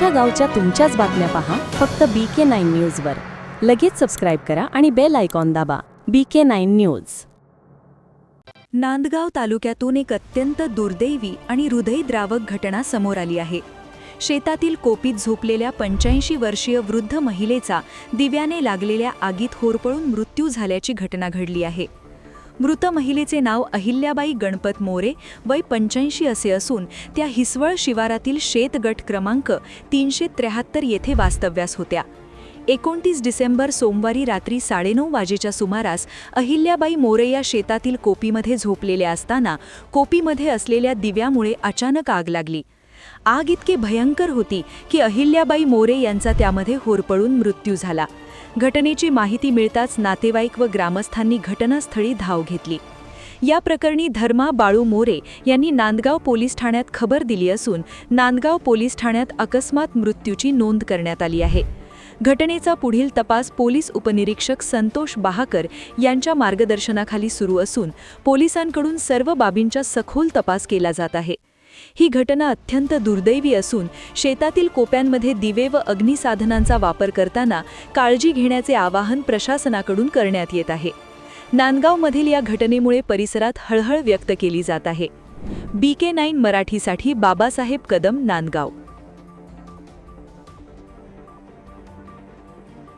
तुमच्या गावच्या तुमच्याच बातम्या पहा फक्त बी के नाईन न्यूजवर लगेच सबस्क्राईब करा आणि बेल आयकॉन दाबा. B K nine news Nandgaon तालुक्यातून एक अत्यंत दुर्दैवी आणि हृदयद्रावक घटना समोर आली आहे. शेतातील कोपीत झोपलेल्या पंच्याऐंशी वर्षीय वृद्ध महिलेचा दिव्याने लागलेल्या आगीत होरपळून मृत्यू झाल्याची घटना घडली आहे. मृत महिलेचे नाव अहिल्याबाई गणपत मोरे वय पंच्याऐंशी असे असून त्या हिसवळ शिवारातील शेतगट क्रमांक तीनशे त्र्याहत्तर येथे वास्तव्यास होत्या. एकोणतीस डिसेंबर सोमवारी रात्री साडेनऊ वाजेच्या सुमारास अहिल्याबाई मोरे या शेतातील कोपीमध्ये झोपलेल्या असताना कोपीमध्ये असलेल्या दिव्यामुळे अचानक आग लागली. आग इतकी भयंकर होती की अहिल्याबाई मोरे यांचा त्यामध्ये होरपळून मृत्यू झाला. घटनेची माहिती मिळताच नातेवाईक व ग्रामस्थांनी घटनास्थळी धाव घेतली. या प्रकरणी धर्मा बाळू मोरे यांनी नांदगाव पोलीस ठाण्यात खबर दिली असून नांदगाव पोलीस ठाण्यात अकस्मात मृत्यूची नोंद करण्यात आली आहे. घटनेचा पुढील तपास पोलीस उपनिरीक्षक संतोष बहाकर यांच्या मार्गदर्शनाखाली सुरू असून पोलिसांकडून सर्व बाबींचा सखोल तपास केला जात आहे. ही घटना अत्यंत दुर्दैवी असून शेतातील कोप्यांमध्ये दिवे व अग्निसाधनांचा वापर करताना काळजी घेण्याचे आवाहन प्रशासनाकडून करण्यात येत आहे. नांदगावमधील या घटनेमुळे परिसरात हळहळ व्यक्त केली जात आहे. बी के नाईन मराठीसाठी बाबासाहेब कदम नांदगाव.